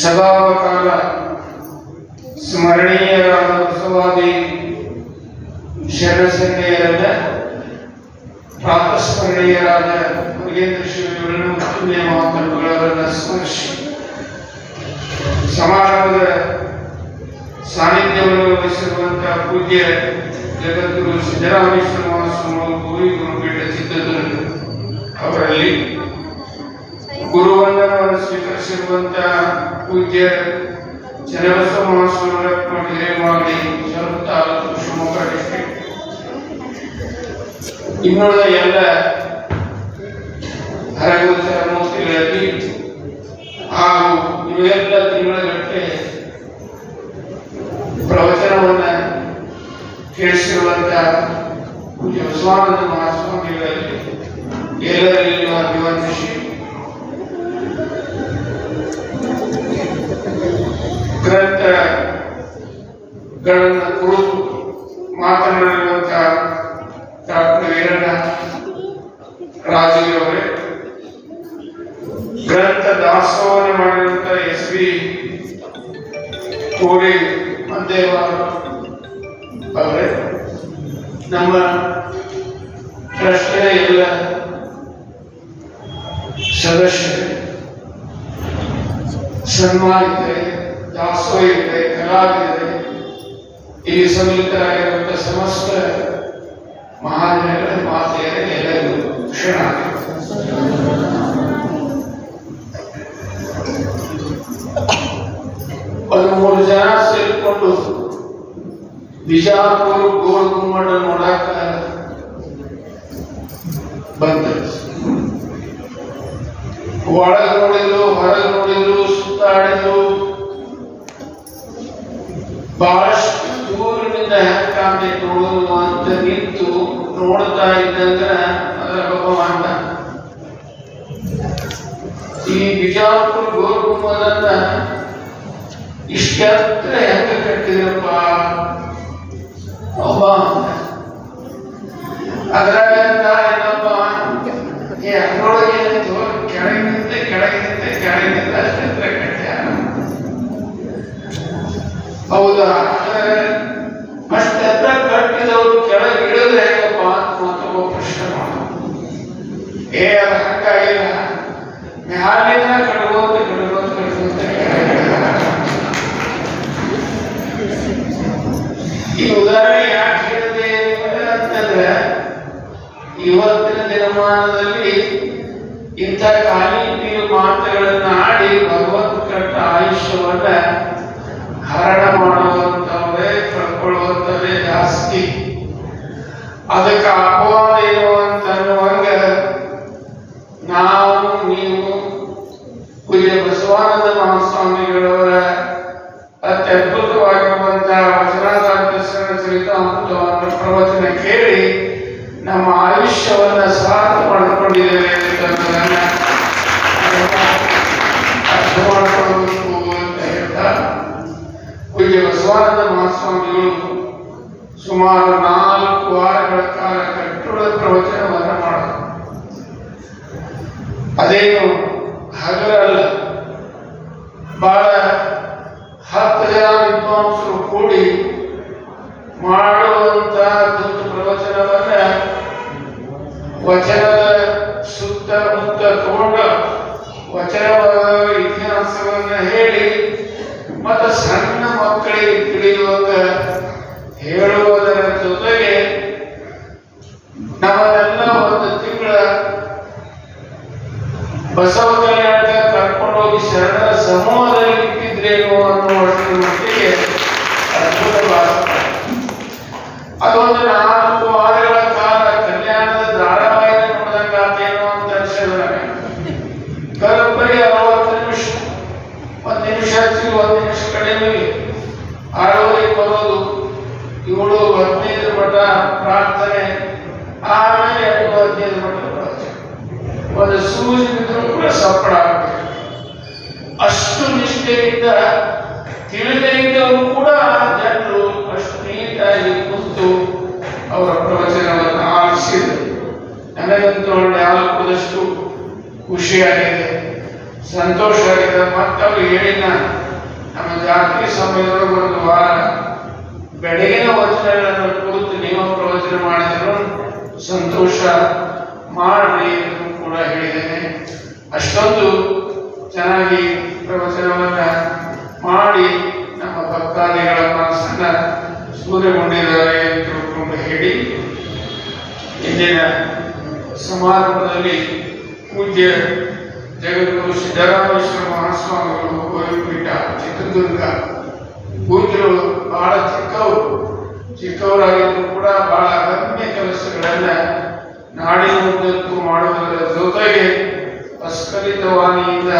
ಸದಾಕಾಲ ಸ್ಮರಣೀಯರಾದ ಬಸವಾದೇವಿ ಶರಣಸಂಗೆಯರನ್ನ ಪ್ರಾತಸ್ಮರಣೀಯರಾದ ಮುರುಗೇಂದ್ರ ಶಿವಗಳನ್ನು ಪುಣ್ಯ ಮಾತುಗಳವರನ್ನು ಸ್ಮರಿಸಿ. ಸಮಾರಂಭದ ಸಾನ್ನಿಧ್ಯವನ್ನು ವಹಿಸಿರುವಂತಹ ಪೂಜ್ಯ ಜಗದ್ಗುರು ಸಿದ್ದರಾಮೇಶ್ವರ ಮಹಾಸ್ವಾಮಿ ಗುರು ಗುರುಪೀಠ ಚಿತ್ರದುರ್ಗ ಅವರಲ್ಲಿ ಗುರುವಂದನವನ್ನು ಸ್ವೀಕರಿಸಿರುವಂತಹ ಪೂಜ್ಯ ಚನ್ನಬಸವ ಮಹಾಸ್ವಾಮಿ ಮಾಡಿ ಹಿರೇಮಾಗಲಿ ಶರತ್ ತಾಲೂಕು ಶಿವಮೊಗ್ಗ ಇನ್ನುಳಿದ ಎಲ್ಲ ಹರಗೋಚರ ಮೂರ್ತಿಗಳಲ್ಲಿ ಹಾಗೂ ಇವೆಲ್ಲ ತಿಂಗಳಗಟ್ಟೆ ಪ್ರವಚನವನ್ನ ಕೇಳಿಸಿರುವಂತಹ ಪೂಜ್ಯ ಬಸವಾನಂದ ಮಹಾಸ್ವಾಮಿಗಳಲ್ಲಿ ಎಲ್ಲರಲ್ಲಿ ಅಭಿವಂದಿಸಿ ಟ್ರಸ್ಟಿನ ಎಲ್ಲ ಸದಸ್ಯರು, ಸನ್ಮಾನಿತರೆ, ದಾಸೋಹಿತರೆ, ಕಲಾವಿದರೆ ಇಲ್ಲಿ ಸಮ್ಮಿಲಿತರಾಗಿರುವಂತಹ ಸಮಸ್ತ ಮಹಾಜನಗಳ ಮಾತೆಯರ ಎಲ್ಲರಿಗೂ ಕ್ಷಣ ಹದಿಮೂರು ಮೂರು ಜನ ಸೇರಿಕೊಂಡು ಬಿಜಾಪುರ ಗೋಲ್ ಗುಮ್ಮಟ ನೋಡಾಕ ಬಂದ ಒಳಗೆ ನೋಡಿದ್ರು ಹೊರಗೆ ನೋಡಿದ್ರು ಸುತ್ತಾಡಿದ್ರು ಬಹಳಷ್ಟು ದೂರದಿಂದ ಹೆಂಗ್ ಕಾಣ್ತೈತೆ ನೋಡೋದು ಅಂತ ನಿಂತು ನೋಡ್ತಾ ಇದ್ದಂಗ ಅದರ ಒಬ್ಬ ಅಂದ ಈ ಬಿಜಾಪುರ ಗೋರ್ಗುಮ್ಮದನ್ನ ಇಷ್ಟತ್ರ ಹೆಂಗ ಕಟ್ಟಿದ್ರಪ್ಪ ಒಬ್ಬ ಅಂದ. ಅದ್ರಾಗ ಏ ಅದ್ರೊಳಗೆ ಏನಿತ್ತು ಕೆಳಗಿನಿಂದ ಕೆಳಗಿನಿಂದ ಕೆಳಗಿನಿಂದ ಅಷ್ಟೇ ಕಟ್ಟ್ಯಾರ ಹೌದಾ? ಅಷ್ಟೆತ್ರ ಕಟ್ಟಿದವರು ಕೆಳಗೆ ಇಳಿದ್ರೆ ಹೇಗಪ್ಪ ಅಂತ ಮತ್ತೊಬ್ಬ ಪ್ರಶ್ನೆ ಮಾಡ. ಏ, ಅದು ಹಂಗಾಗಿಲ್ಲ ಮ್ಯಾಲಿನ ಕಡ್ಗೋತ ಈ ಉದಾಹರಣೆ ಯಾಕೆ ಹೇಳಿದೆ ಅಂತಂದ್ರೆ ಇವತ್ತಿನ ದಿನಮಾನದಲ್ಲಿ ಇಂಥ ಖಾಲಿ ಪೀರು ಮಾತುಗಳನ್ನ ಆಡಿ ಭಗವಂತ ಕಟ್ಟ ಆಯುಷ್ಯವನ್ನ ಹರಣ ಮಾಡುವಂತವರೇ ಕಳ್ಕೊಳ್ಳುವಂತವರೇ ಜಾಸ್ತಿ. ಅದಕ್ಕೆ ಅಪವಾದ ಏನು ಅಂತ ಅನ್ನುವಂಗ ನಾವು ನೀವು ಪೂಜ್ಯ ಬಸವಾನಂದ ಮಹಾಸ್ವಾಮಿಗಳವರ ಅತ್ಯದ್ಭುತವಾಗಿರುವಂತಹ ವಚನಾಧಾರಿತ ಚರಿತ ಅಮೃತವನ್ನು ಪ್ರವಚನ ಕೇಳಿ ನಮ್ಮ ಆಯುಷ್ಯವನ್ನ ಸಾರ್ಥ ಮಾಡಿಕೊಂಡಿದ್ದೇವೆ ಅನ್ನೋದನ್ನ ಅರ್ಥ ಮಾಡಿಕೊಳ್ಳಬೇಕು ಅಂತ ಹೇಳ್ತಾ ಬಸವಾನಂದ ಮಹಾಸ್ವಾಮಿಗಳು ಸುಮಾರು ನಾಲ್ಕು ವಾರಗಳ ಕಾಲ ಕಟ್ಟುಳ ಪ್ರವಚನವನ್ನು ಮಾಡಿದರು. ಅದೇನು ಹಗಲಲ್ಲ, ಬಹಳ ಹತ್ತು ಜನ ವಿದ್ವಾಂಸರು ಕೂಡಿ ಮಾಡುವಂತಹ ಪ್ರವಚನವನ್ನ ವಚನದ ಸುತ್ತ ಮುತ್ತ ತಗೊಂಡ ವಚನದ ಇತಿಹಾಸವನ್ನ ಹೇಳಿ ಮತ್ತು ಸಣ್ಣ ಮಕ್ಕಳಿಗೆ ತಿಳಿಯುವಾಗ ಹೇಳುವುದರ ಜೊತೆಗೆ ನಮ್ಮನ್ನೆಲ್ಲ ಒಂದು ತಿಂಗಳ ಬಸವ ಕಲ್ಯಾಣಕ್ಕೆ ಕರ್ಕೊಂಡು ಹೋಗಿ ಶರಣರ ಸಮೂಹದಲ್ಲಿ ಇಟ್ಟಿದ್ರೇನು ಅನ್ನುವಷ್ಟರ ಮಟ್ಟಿಗೆ ಅದ್ಭುತ ಭಾಷೆ ಅದೊಂದು ನಾಲ್ಕು ವಾರಗಳ ಕಾಲ ಅಂತ ಅರವತ್ತು ನಿಮಿಷ, ಒಂದ್ ನಿಮಿಷ ಹಚ್ಚಿ ಒಂದ್ ನಿಮಿಷ ಕಡಿಮೆ. ಆರೂವರೆಗೆ ಬರೋದು. ಏಳು ಹದಿನೈದು ಮಠ ಪ್ರಾರ್ಥನೆ, ಆಮೇಲೆ ಎಂಟು ಮಠ. ಒಂದು ಸೂಜಿ ಕೂಡ ಸಪ್ಪಳ ಅಷ್ಟು ನಿಷ್ಠೆಯಿಂದ ತಿಳಿದೇ ಇದ್ದವರು ಕೂಡ ಜನರು ಅಷ್ಟು ನೀಟಾಗಿ ಕುಂತು ಅವರ ಪ್ರವಚನವನ್ನು ಆಲಿಸಿದರು ನನಗಂತೂ ಕುಡಿದಷ್ಟು ಖುಷಿಯಾಗಿದೆ ಸಂತೋಷ ಆಗಿದೆ ಮತ್ತವರು ಹೇಳಿನ ನಮ್ಮ ಜಾತ್ರೆ ಸಮಯದೊಳಗೆ ಒಂದು ವಾರ ಬೆಳಗಿನ ವಚನಗಳನ್ನು ಕುರಿತು ನಿಯಮ ಪ್ರವಚನ ಮಾಡಿದ್ರು. ಸಂತೋಷ ಮಾಡಿ ಎಂದು ಕೂಡ ಹೇಳಿದ್ದೇನೆ. ಅಷ್ಟೊಂದು ಚೆನ್ನಾಗಿ ಪ್ರವಚನವನ್ನ ಮಾಡಿ ನಮ್ಮ ಭಕ್ತಾದಿಗಳ ಮನಸ್ಸನ್ನ ಸೂರ್ಯಗೊಂಡಿದ್ದಾರೆ ಅಂತ ತಿಳ್ಕೊಂಡು ಹೇಳಿ, ಇಂದಿನ ಸಮಾರಂಭದಲ್ಲಿ ಪೂಜ್ಯ ಜಗದ್ಗುರು ಸಿದ್ದರಾಮೇಶ್ವರ ಮಹಾಸ್ವಾಮಿಗಳು ಗೋವಿಪೀಠ ಚಿತ್ರದುರ್ಗ. ಪೂಜ್ಯರು ಬಹಳ ಚಿಕ್ಕವರು. ಚಿಕ್ಕವರಾಗಿದ್ರು ಕೂಡ ಬಹಳ ಅಗಮ್ಯ ಕೆಲಸಗಳನ್ನ ನಾಡಿನ ಉದ್ದಕ್ಕೂ ಮಾಡುವುದರ ಜೊತೆಗೆ ಅಸ್ಖಲಿತವಾಣಿಯಿಂದ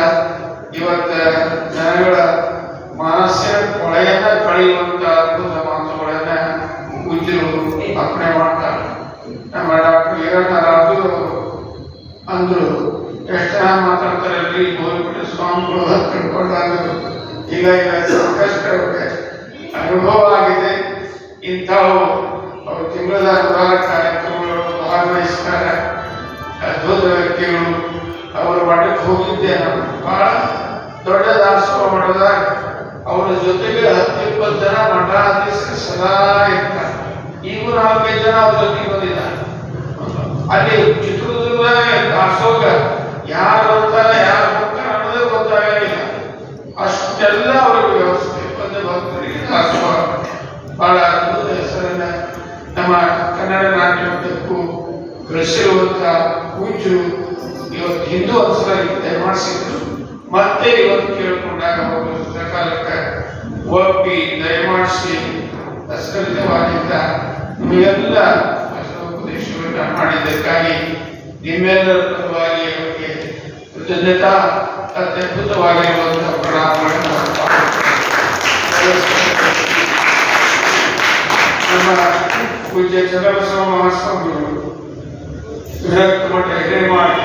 ಇವತ್ತ ಜನಗಳ ಮನಸ್ಸಿನ ಕೊಳೆಯನ್ನ ಕಳೆಯುವಂತ ಅದ್ಭುತ ಮಾತುಗಳನ್ನ ಪೂಜ್ಯರು ಅರ್ಪಣೆ ಮಾಡ್ತಾರೆ ನಮ್ಮ ಡಾಕ್ಟರ್ ಈರಣ್ಣ ರಾಜು ಅವರು ಅಂದ್ರು ಎಷ್ಟು ಜನ ಮಾತಾಡ್ತಾರಲ್ರಿ ಅಂತ ತಿಳ್ಕೊಂಡಾಗ ಈಗ ಈಗ ಸಾಕಷ್ಟು ಅವ್ರಿಗೆ ಅನುಭವ ಆಗಿದೆ. ಇಂಥವು ಅವರು ತಿಂಗಳ ಅನುಭವ ಕಾರ್ಯಕ್ರಮಗಳು ಭಾಗವಹಿಸ್ತಾರೆ ಅದ್ಭುತ ವ್ಯಕ್ತಿಗಳು. ಅವರು ಮಠಕ್ಕೆ ಹೋಗಿದ್ದೆ ನಾನು ಬಹಳ ದೊಡ್ಡ ದಾಸೋಹ ಮಾಡೋದಾಗ ಅವರ ಜೊತೆಗೆ ಹತ್ತು ಇಪ್ಪತ್ತು ಜನ ಮಠಾಧೀಶರು ಸದಾ ಇರ್ತಾರೆ ಈಗ ನಾಲ್ಕೈದು ಜನ ಅವ್ರ ಜೊತೆಗೆ ಬಂದಿದ್ದಾರೆ ಅಲ್ಲಿ ಚಿತ್ರದುರ್ಗದಾಗ ದಾಸೋಹ ಯಾರು ಬರ್ತಾರೆ ಯಾರು ಹೋಗ್ತಾರೆ ಅನ್ನೋದೇ ಗೊತ್ತಾಗಲಿಲ್ಲ ಅಷ್ಟೆಲ್ಲ ಅವರ ವ್ಯವಸ್ಥೆ ಬಂದ ಭಕ್ತರಿಗೆ ದಾಸೋಹ ಬಹಳ ಅದ್ಭುತ ಹೆಸರನ್ನ ನಮ್ಮ ಕನ್ನಡ ನಾಟ್ಯೋದ್ಯಕ್ಕೂ ಗಳಿಸಿರುವಂತ ಪೂಜ್ಯರು ಇವತ್ತು ಹಿಂದೂ ಅನ್ಸರಾಗಿ ದಯಮಾಡಿಸಿದ್ರು. ಮತ್ತೆ ಇವತ್ತು ಕೇಳಿಕೊಂಡಾಗ ಅವರು ಸಕಾಲಕ್ಕೆ ಒಪ್ಪಿ ದಯಮಾಡಿಸಿ ಅಸ್ಕಲಿತವಾಗಿದ್ದ ನಿಮಗೆಲ್ಲ ಉಪದೇಶಗಳನ್ನ ಮಾಡಿದ್ದಕ್ಕಾಗಿ ನಿಮ್ಮೆಲ್ಲರ ಪರವಾಗಿ ಅವರಿಗೆ ಕೃತಜ್ಞತಾ ಅತ್ಯದ್ಭುತವಾಗಿರುವಂತಹ ಪ್ರಣಾಮಗಳನ್ನು ನಮ್ಮ ಪೂಜ್ಯ ಚಂದ್ರಬಸವ ಮಹಾಸ್ವಾಮಿಗಳು ವಿರಕ್ತ ಮಠ ಹಿರೇಮಾಡಿ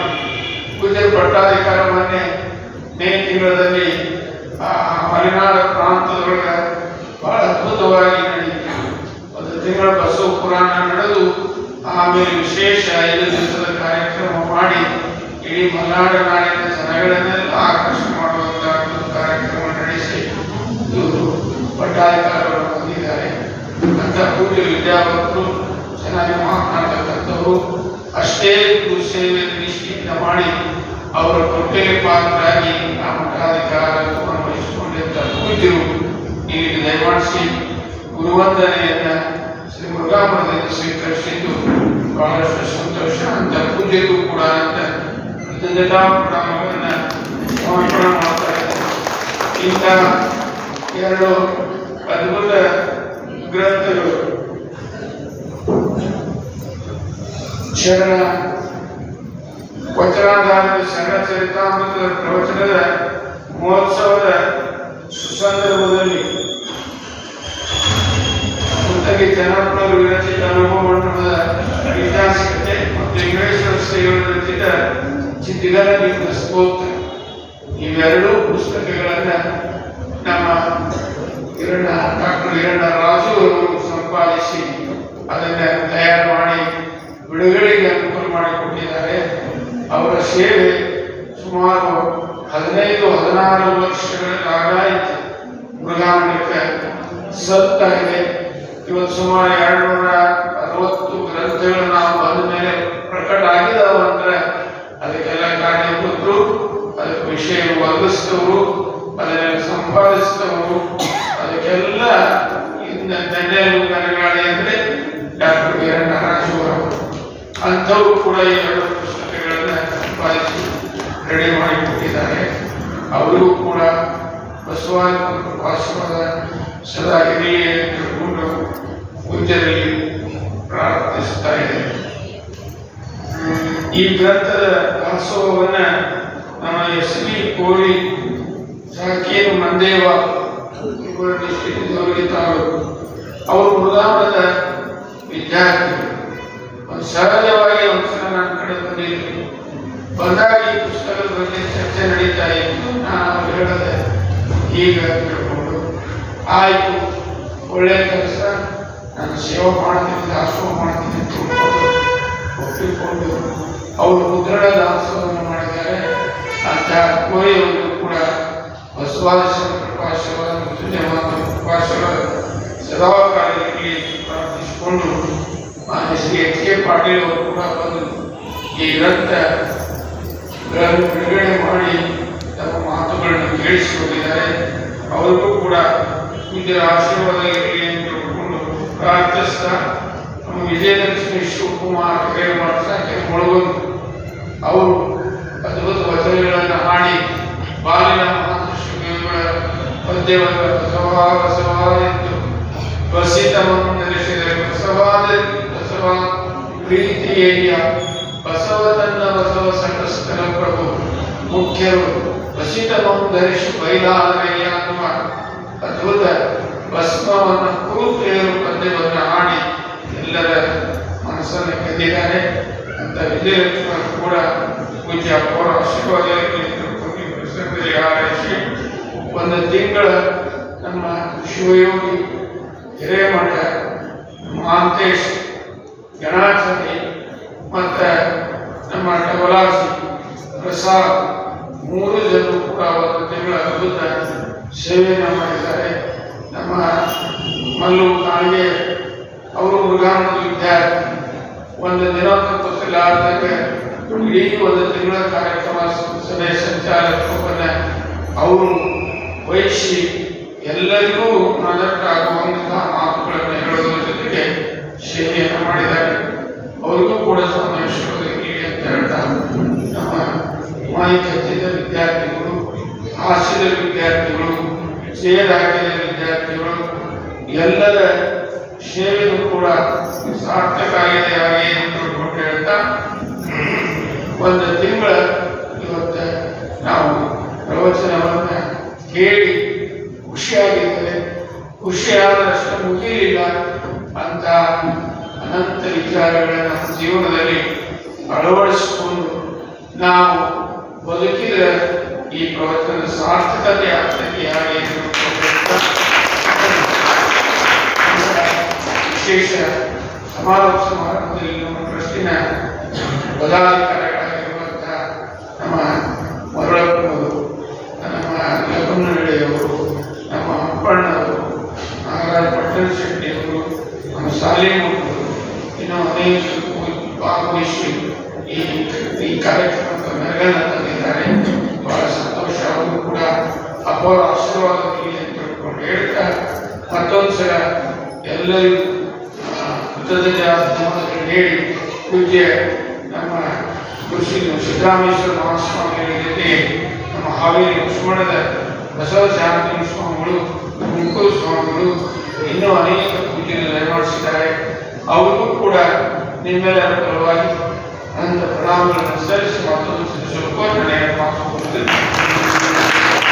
ಪೂಜ್ಯ ಪಟ್ಟಾಧಿಕಾರ ಮೊನ್ನೆ ಮೇ ತಿಂಗಳಲ್ಲಿ ಮಲೆನಾಡ ಪ್ರಾಂತದೊಳಗೆ ಬಹಳ ಅದ್ಭುತವಾಗಿ ನಡೆಯಿತು ಒಂದು ತಿಂಗಳ ಬಸವ ಪುರಾಣ ನಡೆದು, ಆಮೇಲೆ ವಿಶೇಷ ಐದು ದಿವಸದ ಕಾರ್ಯಕ್ರಮ ಮಾಡಿ, ಇಡೀ ಮಲೆನಾಡ ನಾಡಿನ ಜನಗಳನ್ನೆಲ್ಲ ಆಕರ್ಷಣೆ ಮಾಡುವಂತಹ ಕಾರ್ಯಕ್ರಮ ನಡೆಸಿ, ಇವರು ಪಟ್ಟಾಧಿಕಾರಗಳು ಬಂದಿದ್ದಾರೆ ಅಂತ ಪೂಜೆ ವಿದ್ಯಾವಂತರು, ಚೆನ್ನಾಗಿ ಮಾತನಾಡ್ತಕ್ಕಂಥವ್ರು ಅಷ್ಟೇ ಗುರು ಸೇವೆ ನಿಶ್ಚಿತ ಮಾಡಿ ಅವರ ಕೃಪೆಗೆ ಪಾತ್ರರಾಗಿ ಆ ಮಠಾಧಿಕಾರವನ್ನು ವಹಿಸಿಕೊಂಡಿದ್ದ ಪೂಜ್ಯರು ಇಲ್ಲಿಗೆ ದಯಮಾಡಿಸಿ ಗುರುವಂದನೆಯನ್ನ ಶ್ರೀ ಮುರುಘಾಮಠದಿಂದ ಸ್ವೀಕರಿಸಿದ್ದು ಬಹಳಷ್ಟು ಸಂತೋಷ ಅಂತ ಪೂಜೆಗೂ ಕೂಡ ಅಂತ ಪ್ರಣಾಮಗಳನ್ನ ಸಮರ್ಪಣೆ ಮಾಡ್ತಾ ಇದ್ದಾರೆ ಇಂಥ ಎರಡು ಅದ್ಭುತ ಗ್ರಂಥಗಳು ಶರಣ ವಚನಾಧಾರದ ಶರಣ ಚರಿತಾಮೃತದ ಪ್ರವಚನದ ಮಹೋತ್ಸವದ ಸುಸಂದರ್ಭದಲ್ಲಿ ಮುತ್ತಗಿ ಜನಪದ ವಿರಚಿತ ಅನುಭವ ಮಂಟಪದ ಐತಿಹಾಸಿಕತೆ ಮತ್ತು ಇಂಗ್ಲೇಶ್ವರ ಸೇವೆಗಳ ರಚಿತ ಚಿತ್ತಿಗರ ಸ್ತೋತ್ರ ಇವೆರಡೂ ಪುಸ್ತಕಗಳನ್ನು ನಮ್ಮ ಇರಣ್ಣ ಡಾಕ್ಟರ್ ಇರಣ್ಣ ರಾಜು ಸಂಪಾದಿಸಿ ಅದನ್ನ ತಯಾರು ಮಾಡಿ ಬಿಡುಗಡೆಗೆ ಅನುಕೂಲ ಮಾಡಿಕೊಟ್ಟಿದ್ದಾರೆ ಅವರ ಸೇವೆ ಸುಮಾರು ಹದಿನೈದು, ಹದಿನಾರು ವರ್ಷಗಳಾಗಾಯಿತು ಮೃಗಾಮಣಿಕ ಸತ್ತಾಗಿದೆ ಇವತ್ತು ಸುಮಾರು ಎರಡು ನೂರ ಅರವತ್ತು ಗ್ರಂಥಗಳು ನಾವು ಬಂದ ಮೇಲೆ ಪ್ರಕಟ ಆಗಿದಾವ ಅಂದ್ರೆ ಅದಕ್ಕೆಲ್ಲ ಕಾರಣೀಭೂತರು ಅದಕ್ಕೆ ವಿಷಯ ಒದಗಿಸಿದವರು, ಅದನ್ನೆಲ್ಲ ಸಂಪಾದಿಸಿದವರು, ಅದಕ್ಕೆಲ್ಲ ಇನ್ನ ಬೆನ್ನೆಲುಬುಗಾರಗಳೇ ಅಂದ್ರೆ ಡಾಕ್ಟರ್ ವೀರಣ್ಣ ರಾಜುವರು ಅಂಥವ್ರು ಕೂಡ ಈ ಎರಡು ರೆಡಿ ಮಾಡಿ ಕೊಟ್ಟಿದ್ದಾರೆ. ಅವರಿಗೂ ಕೂಡ ಬಸವಾದ ವಾಸವದ ಸದಾ ಇರಲಿ ಅಂತ ತಿಳ್ಕೊಂಡು ಪೂಜ್ಯರಲ್ಲಿ ಪ್ರಾರ್ಥಿಸ್ತಾ ಇದೆ ಈ ಗ್ರಂಥದ ದಾಸೋಹವನ್ನು ನಮ್ಮ ಎಸ್ ವಿ ಕೋಳಿ ಸಾಕೇನು ಮಂದೇವ ಅವರು ಮೃದಾಮದ ವಿದ್ಯಾರ್ಥಿ ಒಂದು ಸಹಜವಾಗಿ ಒಂದು ನಾನು ಕಡೆ ಬಂದಿದ್ರು ಬಂದಾಗ ಪುಸ್ತಕದ ಬಗ್ಗೆ ಚರ್ಚೆ ನಡೀತಾ ಇತ್ತು. ನಾನು ಹೇಳಿದೆ ಈಗ ತಿಳ್ಕೊಂಡು, ಆಯಿತು ಒಳ್ಳೆಯ ಕೆಲಸ. ನಾನು ಸೇವೆ ಮಾಡ್ತೀನಿ, ದಾಸೋಹ ಮಾಡ್ತೀನಿ ಒಪ್ಪಿಕೊಂಡು ಅವರು ಮುದ್ರಣ ದಾಸೋಹವನ್ನು ಮಾಡಿದ್ದಾರೆ. ಅಂತ ಕೋರಿಯವರು ಕೂಡ ಬಸವಾದ ಕೃಪಾಶೀರ್ವಾದ ಮತ್ತು ಜಮಾತ ಕೃಪಾಶೀರ್ವಾದ ಸದಾ ಕಾಲದಲ್ಲಿ ಪ್ರಾರ್ಥಿಸಿಕೊಂಡು ಮಾನ್ಯ ಶ್ರೀ ಎಚ್ ಕೆ ಪಾಟೀಲ್ ಅವರು ಕೂಡ ಬಂದು ಈ ಗ್ರಂಥ ಗಳನ್ನು ಬಿಡುಗಡೆ ಮಾಡಿ ತಮ್ಮ ಮಾತುಗಳನ್ನು ಕೇಳಿಸಿಕೊಂಡಿದ್ದಾರೆ. ಅವರಿಗೂ ಕೂಡ ಮುಂದಿನ ಆಶೀರ್ವಾದ ಇರಲಿ ಅಂತ ಹೇಳಿಕೊಂಡು ಪ್ರಾರ್ಥಿಸ್ತಾ ನಮ್ಮ ವಿಜಯಲಕ್ಷ್ಮಿ ಶಿವಕುಮಾರ್ ಹಿರೇಮಠ ಕೆಮ್ಮೊಳಗೊಂಡು ಅವರು ಅದ್ಭುತ ವಚನಗಳನ್ನು ಹಾಡಿ ಬಾಲಿನ ಮಾತೃಶ್ರೀಗಳ ಪದ್ಯವನ್ನು ಬಸವ ಬಸವ ಎಂದು ಬಸಿತವನ್ನು ನಡೆಸಿದರೆ ಬಸವಾದ ಬಸವ ಪ್ರೀತಿಯಯ್ಯ ಬಸವ ತನ್ನ ಬಸವ ಸಂಕಷ್ಟನ ಪ್ರಭು. ಮುಖ್ಯರು ಬಸಿತವನ್ನು ಧರಿಸಿ ಬೈಲಾರಯ್ಯ ಅನ್ನುವ ಅದ್ಭುತ ಭಸ್ಮವನ್ನು ಕೂತೇರು ಪದ್ಯವನ್ನು ಹಾಡಿ ಎಲ್ಲರ ಮನಸ್ಸನ್ನು ಗೆದ್ದಿದ್ದಾರೆ ಅಂತ ವಿಜಯಲಕ್ಷ್ಮಿ ಕೂಡ ಪೂಜೆ ಅವರ ಆಶೀರ್ವಾದ ಹಾರೈಸಿ ಒಂದು ತಿಂಗಳ ನಮ್ಮ ಶಿವಯೋಗಿ ಹಿರೇಮಠ ಮಹಾಂತೇಶ್ ಗಣಾಚಾರಿ ಮತ್ತು ಡಬಲಾಸಿ ಪ್ರಸಾದ್ ಮೂರು ಜನರು ಕೂಡ ಒಂದು ತಿಂಗಳ ಅದ್ಭುತ ಸೇವೆಯನ್ನು ಮಾಡಿದ್ದಾರೆ ನಮ್ಮ ಮಲ್ಲು ಕಾಣಿಗೆ ಅವರು ಮೃಗಾನಂದ ವಿದ್ಯಾರ್ಥಿ ಒಂದು ನಿರಂತರ ಆದಾಗ ಇಡೀ ಒಂದು ತಿಂಗಳ ಕಾರ್ಯಕ್ರಮ ಸಭೆ ಸಂಚಾಲಕರನ್ನ ಅವರು ವಹಿಸಿ ಎಲ್ಲರಿಗೂ ಪ್ರಾಜೆಕ್ಟ್ ಮಾತುಗಳನ್ನು ಹೇಳೋದ್ರ ಜೊತೆಗೆ ಸೇವೆಯನ್ನು ಮಾಡಿದ್ದಾರೆ ಅವರಿಗೂ ಕೂಡ ಸಮಾವೇಶಗಳು ಇರಲಿ ಅಂತ ಹೇಳ್ತಾ ನಮ್ಮ ಮಾಹಿತಿ ಹಚ್ಚಿದ ವಿದ್ಯಾರ್ಥಿಗಳು ಹಾಸ್ಯದ ವಿದ್ಯಾರ್ಥಿಗಳು ಸೇರಾಜ್ಯದ ವಿದ್ಯಾರ್ಥಿಗಳು ಎಲ್ಲರ ಸೇವೆಯೂ ಕೂಡ ಸಾರ್ಥಕ ಆಗಿದೆ ಹಾಗೆ ಅಂತ ತಿಳ್ಕೊಂಡು ಹೇಳ್ತಾ ಒಂದು ತಿಂಗಳ ಇವತ್ತು ನಾವು ಪ್ರವಚನವನ್ನು ಕೇಳಿ ಖುಷಿಯಾಗಿರ್ತದೆ. ಖುಷಿಯಾದಷ್ಟು ಮುಗಿಯಲಿಲ್ಲ ಅಂತ ಅನಂತ ವಿಚಾರಗಳನ್ನು ನಮ್ಮ ಜೀವನದಲ್ಲಿ ಅಳವಡಿಸಿಕೊಂಡು ನಾವು ಬದುಕಿದ ಈ ಪ್ರವಚನದ ಸಾರ್ಥಕತೆ ಆಗ್ತದೆ, ಹಾಗೆ ವಿಶೇಷ ಸಮಾರೋಪ ಸಮಾರಂಭದಲ್ಲಿ ನಮ್ಮ ಟ್ರಸ್ಟಿನ ನಮ್ಮ ಮರಳಪ್ಪನವರು ನಮ್ಮ ಲಗ್ನಹಳ್ಳಿಯವರು ನಮ್ಮ ಅಪ್ಪಣ್ಣವರು ನಾಗರಾಜ ಪಟ್ಟಣ ಶೆಟ್ಟಿಯವರು ನಮ್ಮ ಸಾಲಿಮಕ್ಕಳು ಇನ್ನೂ ಅನೇಕ ಭಾಗವಹಿಸಿ ಈ ಈ ಕಾರ್ಯಕ್ರಮಕ್ಕೆ ಮೆರಗನ್ನು ತಂದಿದ್ದಾರೆ ಬಹಳ ಸಂತೋಷ ಅವರು ಕೂಡ ಅಪಾರ ಆಶೀರ್ವಾದ ಇರಲಿ ಅಂತ ತಿಳ್ಕೊಂಡು ಹೇಳ್ತಾ ಮತ್ತೊಂದು ಸಲ ಎಲ್ಲರಿಗೂ ಕೃತಜ್ಞತೆ ಹೇಳಿ ಪೂಜ್ಯ ನಮ್ಮ ಕೃಷಿ ಸಿದ್ದರಾಮೇಶ್ವರ ಮಹಾಸ್ವಾಮಿಗಳ ಜೊತೆ ನಮ್ಮ ಹಾವೇರಿ ಲಕ್ಷ್ಮಣದ ಬಸವ ಶಾಂತಿ ಸ್ವಾಮಿಗಳು ಮುಕ್ಕೂರು ಸ್ವಾಮಿಗಳು ಇನ್ನೂ ಅನೇಕ ಪೂಜೆಯನ್ನು ನೆರವೇರಿಸಿದ್ದಾರೆ ಅವರಿಗೂ ಕೂಡ ನಿಮ್ಮೆಲ್ಲರ ಪರವಾಗಿ ಅನಂತ ಪ್ರಣಾಮಗಳನ್ನು ಸಲ್ಲಿಸಿ ಮತ್ತೊಂದು ಮಾತು